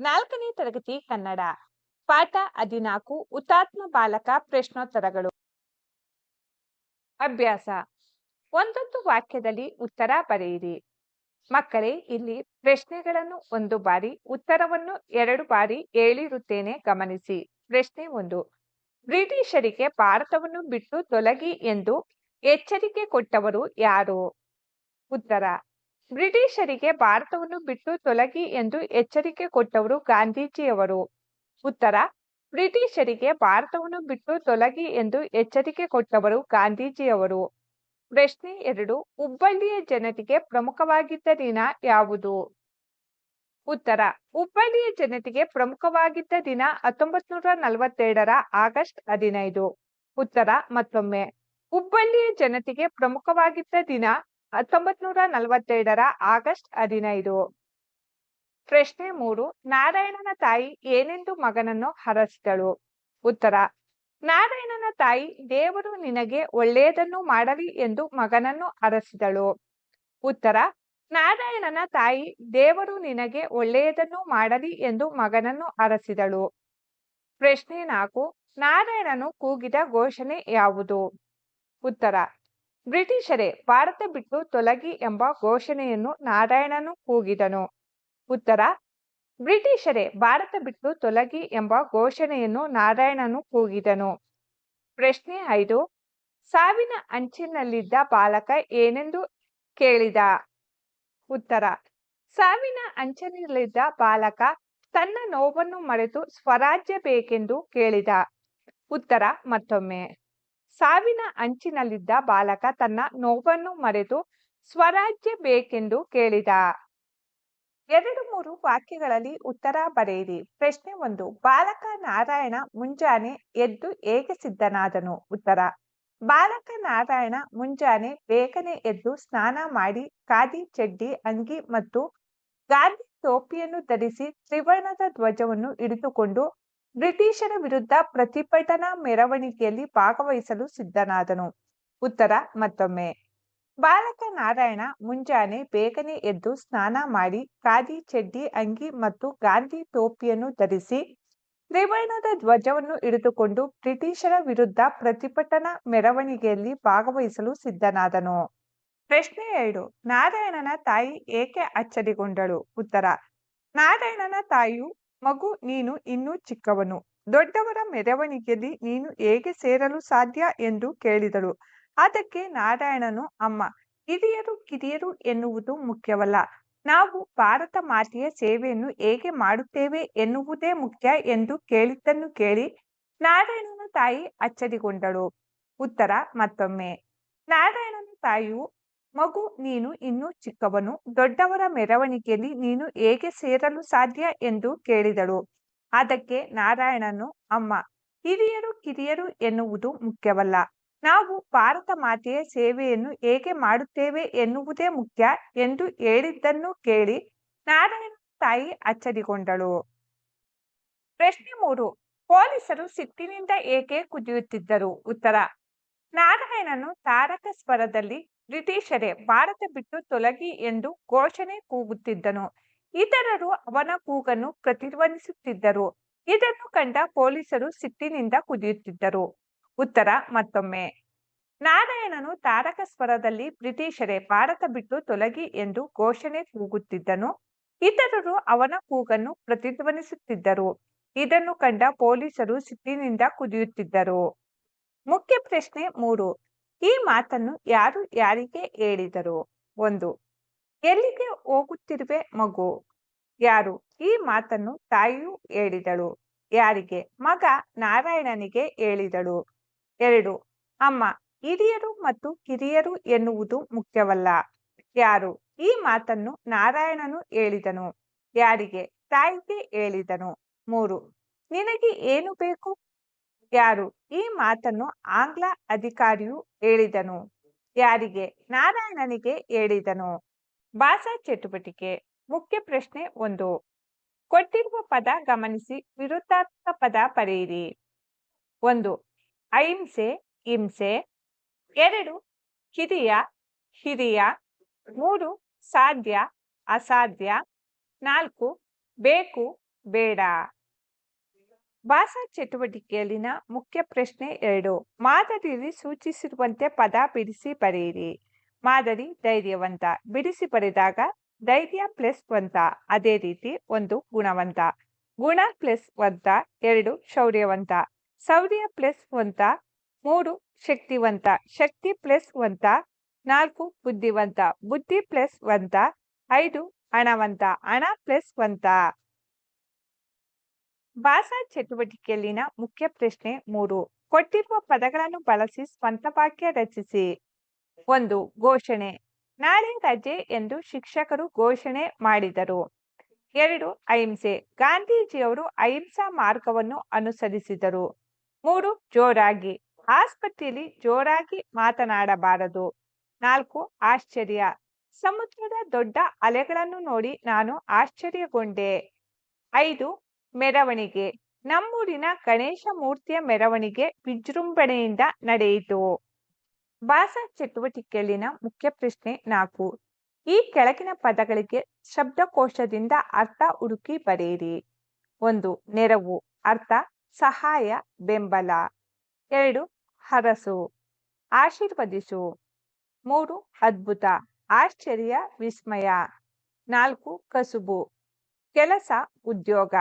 ನಾಲ್ಕನೇ ತರಗತಿ ಕನ್ನಡ. ಪಾಠ ಹದಿನಾಲ್ಕು, ಹುತಾತ್ಮ ಬಾಲಕ ಪ್ರಶ್ನೋತ್ತರಗಳು. ಅಭ್ಯಾಸ. ಒಂದೊಂದು ವಾಕ್ಯದಲ್ಲಿ ಉತ್ತರ ಬರೆಯಿರಿ. ಮಕ್ಕಳೇ, ಇಲ್ಲಿ ಪ್ರಶ್ನೆಗಳನ್ನು ಒಂದು ಬಾರಿ, ಉತ್ತರವನ್ನು ಎರಡು ಬಾರಿ ಹೇಳಿರುತ್ತೇನೆ ಗಮನಿಸಿ. ಪ್ರಶ್ನೆ ಒಂದು. ಬ್ರಿಟಿಷರಿಗೆ ಭಾರತವನ್ನು ಬಿಟ್ಟು ತೊಲಗಿ ಎಂದು ಎಚ್ಚರಿಕೆ ಕೊಟ್ಟವರು ಯಾರು? ಉತ್ತರ. ಬ್ರಿಟಿಷರಿಗೆ ಭಾರತವನ್ನು ಬಿಟ್ಟು ತೊಲಗಿ ಎಂದು ಎಚ್ಚರಿಕೆ ಕೊಟ್ಟವರು ಗಾಂಧೀಜಿಯವರು. ಉತ್ತರ, ಬ್ರಿಟಿಷರಿಗೆ ಭಾರತವನ್ನು ಬಿಟ್ಟು ತೊಲಗಿ ಎಂದು ಎಚ್ಚರಿಕೆ ಕೊಟ್ಟವರು ಗಾಂಧೀಜಿಯವರು. ಪ್ರಶ್ನೆ ಎರಡು, ಹುಬ್ಬಳ್ಳಿಯ ಜನತೆಗೆ ಪ್ರಮುಖವಾಗಿದ್ದ ದಿನ ಯಾವುದು? ಉತ್ತರ, ಹುಬ್ಬಳ್ಳಿಯ ಜನತೆಗೆ ಪ್ರಮುಖವಾಗಿದ್ದ ದಿನ ಹತ್ತೊಂಬತ್ ನೂರ ನಲವತ್ತೆರಡರ ಆಗಸ್ಟ್ ಹದಿನೈದು. ಉತ್ತರ ಮತ್ತೊಮ್ಮೆ, ಹುಬ್ಬಳ್ಳಿಯ ಜನತೆಗೆ ಪ್ರಮುಖವಾಗಿದ್ದ ದಿನ ಹತ್ತೊಂಬತ್ ನೂರ ನಲವತ್ತೆರಡರ ಆಗಸ್ಟ್ ಹದಿನೈದು. ಪ್ರಶ್ನೆ ಮೂರು, ನಾರಾಯಣನ ತಾಯಿ ಏನೆಂದು ಮಗನನ್ನು ಹರಸಿದಳು? ಉತ್ತರ, ನಾರಾಯಣನ ತಾಯಿ, ದೇವರು ನಿನಗೆ ಒಳ್ಳೆಯದನ್ನು ಮಾಡಲಿ ಎಂದು ಮಗನನ್ನು ಹರಸಿದಳು. ಉತ್ತರ, ನಾರಾಯಣನ ತಾಯಿ, ದೇವರು ನಿನಗೆ ಒಳ್ಳೆಯದನ್ನು ಮಾಡಲಿ ಎಂದು ಮಗನನ್ನು ಹರಸಿದಳು. ಪ್ರಶ್ನೆ ನಾಲ್ಕು, ನಾರಾಯಣನು ಕೂಗಿದ ಘೋಷಣೆ ಯಾವುದು? ಉತ್ತರ ಬ್ರಿಟಿಷರೇ ಭಾರತ ಬಿಟ್ಟು ತೊಲಗಿ ಎಂಬ ಘೋಷಣೆಯನ್ನು ನಾರಾಯಣನು ಕೂಗಿದನು. ಉತ್ತರ, ಬ್ರಿಟಿಷರೇ ಭಾರತ ಬಿಟ್ಟು ತೊಲಗಿ ಎಂಬ ಘೋಷಣೆಯನ್ನು ನಾರಾಯಣನು ಕೂಗಿದನು. ಪ್ರಶ್ನೆ ಐದು, ಸಾವಿನ ಅಂಚಿನಲ್ಲಿದ್ದ ಬಾಲಕ ಏನೆಂದು ಕೇಳಿದ? ಉತ್ತರ, ಸಾವಿನ ಅಂಚಿನಲ್ಲಿದ್ದ ಬಾಲಕ ತನ್ನ ನೋವನ್ನು ಮರೆತು ಸ್ವರಾಜ್ಯ ಬೇಕೆಂದು ಕೇಳಿದ. ಉತ್ತರ, ಮತ್ತೊಮ್ಮೆ. ಸಾವಿನ ಅಂಚಿನಲ್ಲಿದ್ದ ಬಾಲಕ ತನ್ನ ನೋವನ್ನು ಮರೆತು, ಸ್ವರಾಜ್ಯ ಬೇಕೆಂದು ಕೇಳಿದ. ಎರಡು ಮೂರು ವಾಕ್ಯಗಳಲ್ಲಿ ಉತ್ತರ ಬರೆಯಿರಿ. ಪ್ರಶ್ನೆ ಒಂದು, ಬಾಲಕ ನಾರಾಯಣ ಮುಂಜಾನೆ ಎದ್ದು ಹೇಗೆ ಸಿದ್ಧನಾದನು? ಉತ್ತರ, ಬಾಲಕ ನಾರಾಯಣ ಮುಂಜಾನೆ ಬೇಗನೆ ಎದ್ದು ಸ್ನಾನ ಮಾಡಿ ಖಾದಿ ಚಡ್ಡಿ, ಅಂಗಿ ಮತ್ತು ಗಾಂಧಿ ಟೋಪಿಯನ್ನು ಧರಿಸಿ ತ್ರಿವರ್ಣದ ಧ್ವಜವನ್ನು ಹಿಡಿದುಕೊಂಡು ಬ್ರಿಟಿಷರ ವಿರುದ್ಧ ಪ್ರತಿಭಟನಾ ಮೆರವಣಿಗೆಯಲ್ಲಿ ಭಾಗವಹಿಸಲು ಸಿದ್ಧನಾದನು. ಉತ್ತರ, ಮತ್ತೊಮ್ಮೆ. ಬಾಲಕ ನಾರಾಯಣ ಮುಂಜಾನೆ ಬೇಗನೆ ಎದ್ದು ಸ್ನಾನ ಮಾಡಿ ಖಾದಿ ಚಡ್ಡಿ, ಅಂಗಿ ಮತ್ತು ಗಾಂಧಿ ಟೋಪಿಯನ್ನು ಧರಿಸಿ ತ್ರಿವರ್ಣದ ಧ್ವಜವನ್ನು ಹಿಡಿದುಕೊಂಡು ಬ್ರಿಟಿಷರ ವಿರುದ್ಧ ಪ್ರತಿಭಟನಾ ಮೆರವಣಿಗೆಯಲ್ಲಿ ಭಾಗವಹಿಸಲು ಸಿದ್ಧನಾದನು. ಪ್ರಶ್ನೆ ಎರಡು, ನಾರಾಯಣನ ತಾಯಿ ಏಕೆ ಅಚ್ಚರಿಗೊಂಡಳು? ಉತ್ತರ, ನಾರಾಯಣನ ತಾಯಿಯು ಮಗು ನೀನು ಇನ್ನೂ ಚಿಕ್ಕವನು. ದೊಡ್ಡವರ ಮೆರವಣಿಗೆಯಲ್ಲಿ ನೀನು ಹೇಗೆ ಸೇರಲು ಸಾಧ್ಯ ಎಂದು ಕೇಳಿದಳು. ಅದಕ್ಕೆ ನಾರಾಯಣನು, ಅಮ್ಮ, ಹಿರಿಯರು ಕಿರಿಯರು ಎನ್ನುವುದು ಮುಖ್ಯವಲ್ಲ. ನಾವು ಭಾರತ ಮಾತೆಯ ಸೇವೆಯನ್ನು ಹೇಗೆ ಮಾಡುತ್ತೇವೆ ಎನ್ನುವುದೇ ಮುಖ್ಯ ಎಂದು ಕೇಳಿದ್ದನ್ನು ಕೇಳಿ ನಾರಾಯಣನ ತಾಯಿ ಅಚ್ಚರಿಗೊಂಡಳು. ಉತ್ತರ ಮತ್ತೊಮ್ಮೆ, ನಾರಾಯಣನ ತಾಯಿಯು ಮಗು ನೀನು ಇನ್ನೂ ಚಿಕ್ಕವನು. ದೊಡ್ಡವರ ಮೆರವಣಿಗೆಯಲ್ಲಿ ನೀನು ಹೇಗೆ ಸೇರಲು ಸಾಧ್ಯ ಎಂದು ಕೇಳಿದಳು. ಅದಕ್ಕೆ ನಾರಾಯಣನು, ಅಮ್ಮ, ಹಿರಿಯರು ಕಿರಿಯರು ಎನ್ನುವುದು ಮುಖ್ಯವಲ್ಲ. ನಾವು ಭಾರತ ಮಾತೆಯ ಸೇವೆಯನ್ನು ಹೇಗೆ ಮಾಡುತ್ತೇವೆ ಎನ್ನುವುದೇ ಮುಖ್ಯ ಎಂದು ಹೇಳಿದ್ದನ್ನು ಕೇಳಿ ನಾರಾಯಣ ತಾಯಿ ಅಚ್ಚರಿಗೊಂಡಳು. ಪ್ರಶ್ನೆ ಮೂರು, ಪೊಲೀಸರು ಸಿಟ್ಟಿನಿಂದ ಏಕೆ ಕುದಿಯುತ್ತಿದ್ದರು? ಉತ್ತರ, ನಾರಾಯಣನು ತಾರಕ ಸ್ವರದಲ್ಲಿ ಬ್ರಿಟಿಷರೇ ಭಾರತ ಬಿಟ್ಟು ತೊಲಗಿ ಎಂದು ಘೋಷಣೆ ಕೂಗುತ್ತಿದ್ದನು. ಇತರರು ಅವನ ಕೂಗನ್ನು ಪ್ರತಿಧ್ವನಿಸುತ್ತಿದ್ದರು. ಇದನ್ನು ಕಂಡ ಪೊಲೀಸರು ಸಿಟ್ಟಿನಿಂದ ಕುದಿಯುತ್ತಿದ್ದರು. ಉತ್ತರ ಮತ್ತೊಮ್ಮೆ. ನಾರಾಯಣನು ತಾರಕ ಸ್ವರದಲ್ಲಿ ಬ್ರಿಟಿಷರೇ ಭಾರತ ಬಿಟ್ಟು ತೊಲಗಿ ಎಂದು ಘೋಷಣೆ ಕೂಗುತ್ತಿದ್ದನು. ಇತರರು ಅವನ ಕೂಗನ್ನು ಪ್ರತಿಧ್ವನಿಸುತ್ತಿದ್ದರು. ಇದನ್ನು ಕಂಡ ಪೊಲೀಸರು ಸಿಟ್ಟಿನಿಂದ ಕುದಿಯುತ್ತಿದ್ದರು. ಮುಖ್ಯ ಪ್ರಶ್ನೆ ಮೂರು. ಈ ಮಾತನ್ನು ಯಾರು ಯಾರಿಗೆ ಹೇಳಿದರು? ಒಂದು, ಎಲ್ಲಿಗೆ ಹೋಗುತ್ತಿರುವೆ ಮಗು? ಯಾರು ಈ ಮಾತನ್ನು ತಾಯಿಯು ಹೇಳಿದಳು? ಯಾರಿಗೆ? ಮಗ ನಾರಾಯಣನಿಗೆ ಹೇಳಿದಳು. ಎರಡು, ಅಮ್ಮ, ಹಿರಿಯರು ಮತ್ತು ಕಿರಿಯರು ಎನ್ನುವುದು ಮುಖ್ಯವಲ್ಲ. ಯಾರು ಈ ಮಾತನ್ನು ನಾರಾಯಣನು ಹೇಳಿದನು? ಯಾರಿಗೆ? ತಾಯಿಗೆ ಹೇಳಿದನು. ಮೂರು, ನಿನಗೆ ಏನು ಬೇಕು? ಯಾರು? ಈ ಮಾತನ್ನು ಆಂಗ್ಲ ಅಧಿಕಾರಿಯು ಹೇಳಿದನು. ಯಾರಿಗೆ? ನಾರಾಯಣನಿಗೆ ಹೇಳಿದನು. ಭಾಷಾ ಚಟುವಟಿಕೆ. ಮುಖ್ಯ ಪ್ರಶ್ನೆ ಒಂದು. ಕೊಟ್ಟಿರುವ ಪದ ಗಮನಿಸಿ ವಿರುದ್ಧಾತ್ಮಕ ಪದ ಬರೆಯಿರಿ. ಒಂದು. ಅಹಿಂಸೆ, ಹಿಂಸೆ. ಎರಡು. ಹಿರಿಯ ಹಿರಿಯ. ಮೂರು. ಸಾಧ್ಯ, ಅಸಾಧ್ಯ. ನಾಲ್ಕು. ಬೇಕು, ಬೇಡ. ಭಾಷಾ ಚಟುವಟಿಕೆಯಲ್ಲಿನ ಮುಖ್ಯ ಪ್ರಶ್ನೆ ಎರಡು. ಮಾದರಿಯಲ್ಲಿ ಸೂಚಿಸಿರುವಂತೆ ಪದ ಬಿಡಿಸಿ ಬರೆಯಿರಿ. ಮಾದರಿ ಧೈರ್ಯವಂತ. ಬಿಡಿಸಿ ಬರೆದಾಗ ಧೈರ್ಯ ಪ್ಲಸ್ ವಂತ ಅದೇ ರೀತಿ ಒಂದು ಗುಣವಂತ. ಗುಣ ಪ್ಲಸ್ ವಂತ ಎರಡು ಶೌರ್ಯವಂತ. ಶೌರ್ಯ ಪ್ಲಸ್ ವಂತ ಮೂರು ಶಕ್ತಿವಂತ. ಶಕ್ತಿ ಪ್ಲಸ್ ವಂತ ನಾಲ್ಕು ಬುದ್ಧಿವಂತ. ಬುದ್ಧಿ ಪ್ಲಸ್ ವಂತ ಐದು ಹಣವಂತ. ಹಣ ಪ್ಲಸ್ ವಂತ ಭಾಷಾ ಚಟುವಟಿಕೆಯಲ್ಲಿನ ಮುಖ್ಯ ಪ್ರಶ್ನೆ ಮೂರು. ಕೊಟ್ಟಿರುವ ಪದಗಳನ್ನು ಬಳಸಿ ಸ್ವಂತ ವಾಕ್ಯ ರಚಿಸಿ. ಒಂದು, ಘೋಷಣೆ. ನಾಳೆ ರಜೆ ಎಂದು ಶಿಕ್ಷಕರು ಘೋಷಣೆ ಮಾಡಿದರು. ಎರಡು, ಅಹಿಂಸೆ. ಗಾಂಧೀಜಿಯವರು ಅಹಿಂಸಾ ಮಾರ್ಗವನ್ನು ಅನುಸರಿಸಿದರು. ಮೂರು, ಜೋರಾಗಿ. ಆಸ್ಪತ್ರೆಯಲ್ಲಿ ಜೋರಾಗಿ ಮಾತನಾಡಬಾರದು. ನಾಲ್ಕು, ಆಶ್ಚರ್ಯ. ಸಮುದ್ರದ ದೊಡ್ಡ ಅಲೆಗಳನ್ನು ನೋಡಿ ನಾನು ಆಶ್ಚರ್ಯಗೊಂಡೆ. ಐದು ಮೆರವಣಿಗೆ. ನಮ್ಮೂರಿನ ಗಣೇಶ ಮೂರ್ತಿಯ ಮೆರವಣಿಗೆ ವಿಜೃಂಭಣೆಯಿಂದ ನಡೆಯಿತು. ಭಾಷಾ ಚಟುವಟಿಕೆಯಲ್ಲಿನ ಮುಖ್ಯ ಪ್ರಶ್ನೆ ನಾಲ್ಕು. ಈ ಕೆಳಗಿನ ಪದಗಳಿಗೆ ಶಬ್ದಕೋಶದಿಂದ ಅರ್ಥ ಹುಡುಕಿ ಬರೆಯಿರಿ. ಒಂದು, ನೆರವು, ಅರ್ಥ, ಸಹಾಯ, ಬೆಂಬಲ. ಎರಡು, ಹರಸು, ಆಶೀರ್ವದಿಸು. ಮೂರು, ಅದ್ಭುತ, ಆಶ್ಚರ್ಯ, ವಿಸ್ಮಯ. ನಾಲ್ಕು, ಕಸುಬು, ಕೆಲಸ, ಉದ್ಯೋಗ.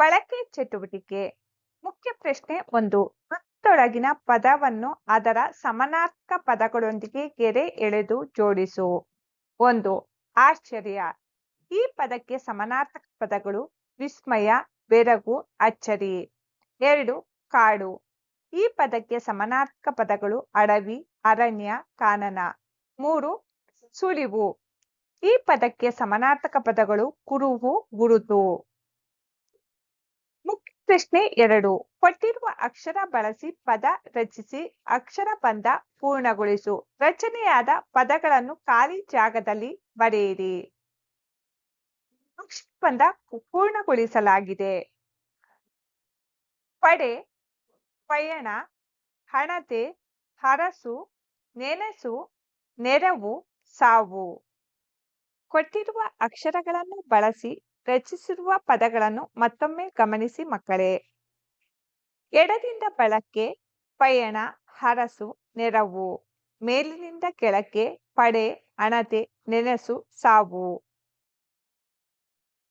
ಬಳಕೆ ಚಟುವಟಿಕೆ. ಮುಖ್ಯ ಪ್ರಶ್ನೆ ಒಂದು. ಮತ್ತೊಳಗಿನ ಪದವನ್ನು ಅದರ ಸಮಾನಾರ್ಥಕ ಪದಗಳೊಂದಿಗೆ ಗೆರೆ ಎಳೆದು ಜೋಡಿಸು. ಒಂದು. ಆಶ್ಚರ್ಯ. ಈ ಪದಕ್ಕೆ ಸಮಾನಾರ್ಥಕ ಪದಗಳು ವಿಸ್ಮಯ, ಬೆರಗು, ಅಚ್ಚರಿ. ಎರಡು. ಕಾಡು. ಈ ಪದಕ್ಕೆ ಸಮಾನಾರ್ಥಕ ಪದಗಳು ಅಡವಿ, ಅರಣ್ಯ, ಕಾನನ. ಮೂರು. ಸುಳಿವು. ಈ ಪದಕ್ಕೆ ಸಮಾನಾರ್ಥಕ ಪದಗಳು ಕುರುಹು ಗುರುತು ಪ್ರಶ್ನೆ ಎರಡು. ಕೊಟ್ಟಿರುವ ಅಕ್ಷರ ಬಳಸಿ ಪದ ರಚಿಸಿ ಅಕ್ಷರ ಬಂಧ ಪೂರ್ಣಗೊಳಿಸು. ರಚನೆಯಾದ ಪದಗಳನ್ನು ಖಾಲಿ ಜಾಗದಲ್ಲಿ ಬರೆಯಿರಿ. ಅಕ್ಷರ ಬಂಧ ಪೂರ್ಣಗೊಳಿಸಲಾಗಿದೆ. ಪಡೆ, ಪಯಣ, ಹಣತೆ, ಹರಸು, ನೆನಸು, ನೆರವು, ಸಾವು. ಕೊಟ್ಟಿರುವ ಅಕ್ಷರಗಳನ್ನು ಬಳಸಿ ರಚಿಸಿರುವ ಪದಗಳನ್ನು ಮತ್ತೊಮ್ಮೆ ಗಮನಿಸಿ ಮಕ್ಕಳೇ. ಎಡದಿಂದ ಬಳಕೆ ಪಯಣ, ಹರಸು, ನೆರವು. ಮೇಲಿನಿಂದ ಕೆಳಕ್ಕೆ ಪಡೆ, ಅಣತೆ, ನೆನಸು, ಸಾವು.